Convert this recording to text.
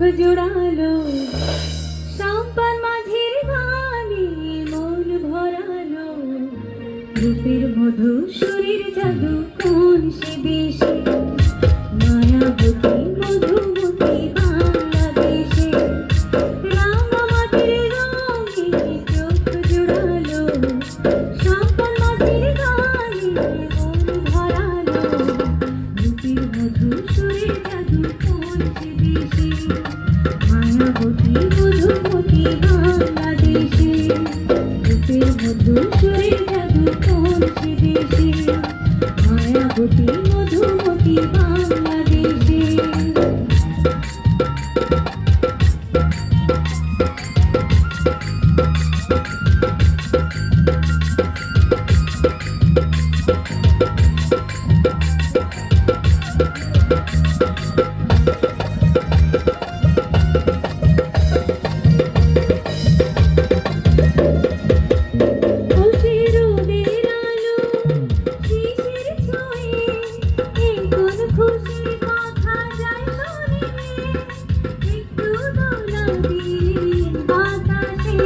জোড়ালো সাম্পার মাঝির গানে মন ভরালো। রূপের মধু শরীর জাদু কোন সে বেশি ABC.